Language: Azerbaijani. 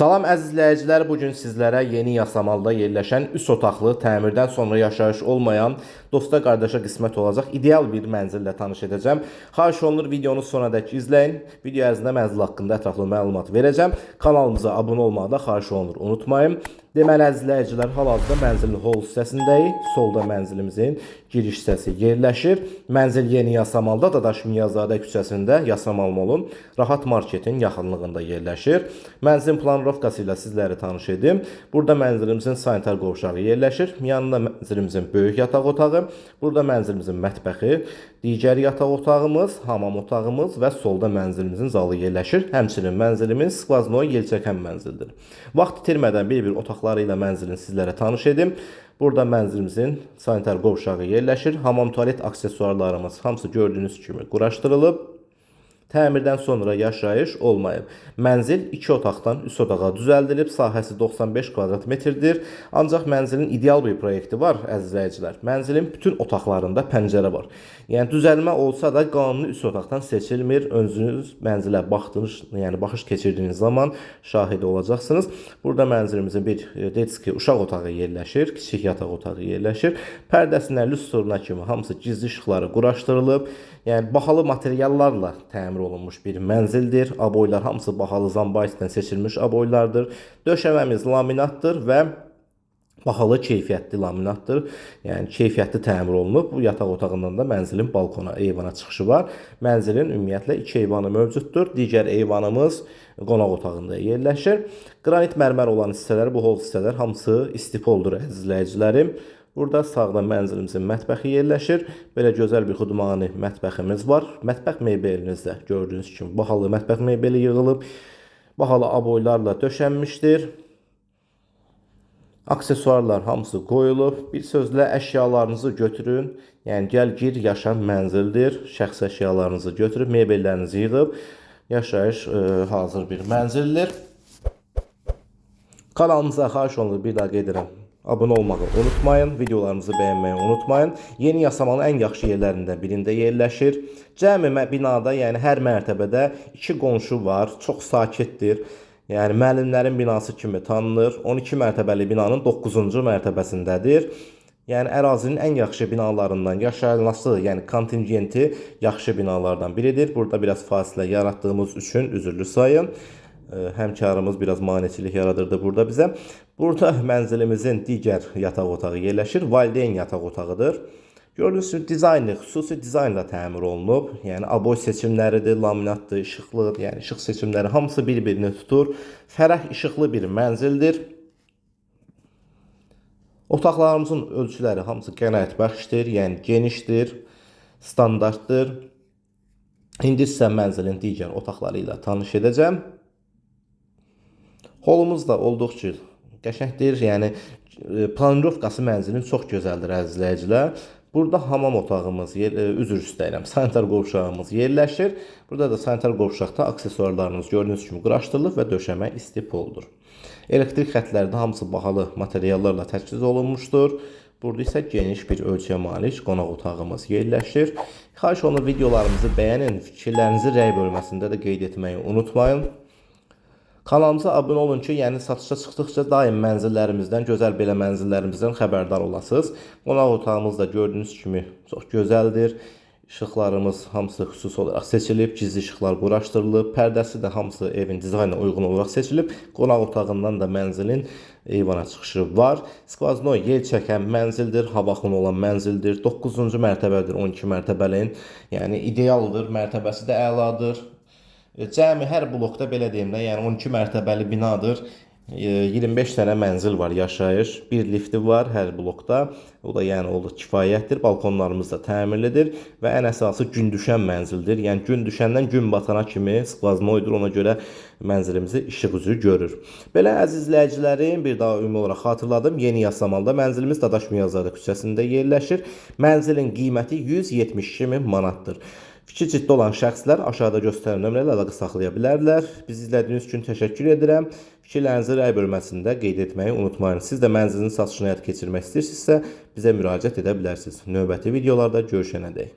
Salam əziz izləyicilər, bu gün sizlərə yeni Yasamalda yerləşən 3 otaqlı, təmirdən sonra yaşayış olmayan, dosta qardaşa qismət olacaq ideal bir mənzillə tanış edəcəm. Xahiş olunur videonu sonadək izləyin. Video ərzində mənzil haqqında ətraflı məlumat verəcəm. Kanalımıza abunə olmağı da xahiş olunur, unutmayın. Deməli əziz izləyicilər, hal-hazırda mənzilin hol hissəsindəyik. Solda mənzilimizin giriş hissəsi yerləşir. Mənzil Yeni Yasamalda Dadaş Miyazadə küçəsində Yasamal Molun Rahat Marketin yaxınlığında yerləşir. Mənzilin planrovkası ilə sizləri tanış edim. Burada mənzilimizin sanitar qovşağı yerləşir. Yanında mənzilimizin böyük yataq otağı, burada mənzilimizin mətbəxi, digər yataq otağımız, hamam otağımız və solda mənzilimizin zalı yerləşir. Həmçinin mənzilimiz skvaznoy yelçəkən mənzildir. Vaxt itirmədən bir-bir otaqları ilə mənzilin sizlərə tanış edim. Burada mənzilimizin sanitar qovşağı yerləşir. Hamam tualet aksesuarlarımız hamısı gördüyünüz kimi quraşdırılıb. Təmirdən sonra yaşayış olmayıb. Mənzil 2 otaqdan 3 otağa düzəldilib, sahəsi 95 kvadrat metrdir. Ancaq mənzilin ideal bir proyekti var, əziz izləyicilər. Mənzilin bütün otaqlarında pəncərə var. Yəni düzəlmə olsa da qanuni 3 otaqdan seçilmir. Özünüz mənzilə baxdınız, yəni baxış keçirdiyiniz zaman şahid olacaqsınız. Burada mənzilimizin bir e, detski uşaq otağı yerləşir, kiçik yataq otağı yerləşir. Pərdəsindən lüstruna kimi hamısı gizli işıqları quraşdırılıb. Yəni bahalı materiallarla təmir olunmuş bir mənzildir. Aboylar hamısı bahalı zambayisdən seçilmiş aboylardır. Döşəməmiz laminatdır və bahalı keyfiyyətli laminatdır. Yəni keyfiyyətli təmir olunub. Bu yataq otağından da mənzilin balkona, eyvana çıxışı var. Mənzilin ümumiyyətlə 2 eyvanı mövcuddur. Digər eyvanımız qonaq otağında yerləşir. Qranit mərmər olan hissələr, bu hol hissələr hamısı istipoldur əziz izləyicilərim. Burada sağda mənzilimizin mətbəxi yerləşir. Belə gözəl bir xudmani mətbəximiz var. Mətbəx mebelinizdə gördüyünüz kimi bahalı mətbəx mebeli yığılıb. Bahalı aboylarla döşənmişdir. Aksesuarlar hamısı qoyulub. Bir sözlə əşyalarınızı götürün. Yəni gəl gir yaşam mənzildir. Şəxsi əşyalarınızı götürüb mebellərinizi yığıb yaşayış e, hazır bir mənzildir. Kanalımıza xahiş olunur bir daha qeyd edirəm. Abunə olmağı unutmayın, videolarımızı bəyənməyi unutmayın. Yeni Yasamalın ən yaxşı yerlərindən birində yerləşir. Cəmi binada, yəni hər mərtəbədə iki qonşu var, çox sakitdir. Yəni müəllimlərin binası kimi tanınır. 12 mərtəbəli binanın 9-cu mərtəbəsindədir. Yəni ərazinin ən yaxşı binalarından yaşayılması, yəni kontingenti yaxşı binalardan biridir. Burada biraz fasilə yaratdığımız üçün üzürlü sayın. Həmkarımız biraz maneçilik yaradırdı burada bizə. Burada mənzilimizin digər yataq otağı yerləşir. Valideyn yataq otağıdır. Gördüyünüz kimi dizaynı, xüsusi dizaynla təmir olunub. Yəni aboy seçimləridir, laminatdır, işıqlı, yəni işıq seçimləri hamısı bir-birini tutur. Fərəh işıqlı bir mənzildir. Otaqlarımızın ölçüləri hamısı qənaət bəxşdir, yəni genişdir, standartdır. İndi sizə mənzilin digər otaqları ilə tanış edəcəm. Holumuz da olduqca qəşəngdir. Yəni e, planirovkası mənzilin çox gözəldir əzizləyicilər. Burada hamam otağımız, yer, e, üzr istəyirəm, sanitar qovşağımız yerləşir. Burada da sanitar qovşaqda aksesuarlarınız gördüyünüz kimi quraşdırılıb və döşəmə istipoldur. Elektrik xətləri də hamısı bahalı materiallarla təchiz olunmuşdur. Burada isə geniş bir ölçüyə malik qonaq otağımız yerləşir. Xahiş olunur videolarımızı bəyənin, fikirlərinizi rəy bölməsində də qeyd etməyi unutmayın. Kanalımıza abunə olun ki, yəni satışa çıxdıqca daim mənzillərimizdən, gözəl belə mənzillərimizdən xəbərdar olasınız. Qonaq otağımız da gördüyünüz kimi çox gözəldir. İşıqlarımız hamısı xüsusi olaraq seçilib, gizli işıqlar quraşdırılıb, pərdəsi də hamısı evin dizaynına uyğun olaraq seçilib. Qonaq otağından da mənzilin eyvana çıxışı var. Skvaznoy yel çəkən mənzildir, hava olan mənzildir. 9-cu mərtəbədir 12 mərtəbəlin. Yəni idealdır, mərtəbəsi də əladır. E, Cəmi hər blokda belə deyim də, yəni 12 mərtəbəli binadır. E, 25 dənə mənzil var, yaşayış. Bir lifti var hər blokda. O da yəni olduq kifayətdir. Balkonlarımız da təmirlidir və ən əsası gün düşən mənzildir. Yəni gün düşəndən gün batana kimi skvaznoydur. Ona görə mənzilimizi işıq üzü görür. Belə əziz izləyicilərim, bir daha ümumi olaraq xatırladım. Yeni Yasamalda mənzilimiz Dadaş Miyazadə küçəsində yerləşir. Mənzilin qiyməti 172 min manatdır. Fikir ciddi olan şəxslər aşağıda göstərilən nömrələ əlaqə saxlaya bilərlər. Bizi izlədiyiniz üçün təşəkkür edirəm. Fikirlərinizi rəy bölməsində qeyd etməyi unutmayın. Siz də mənzilin satışını həyata keçirmək istəyirsinizsə, bizə müraciət edə bilərsiniz. Növbəti videolarda görüşənədək.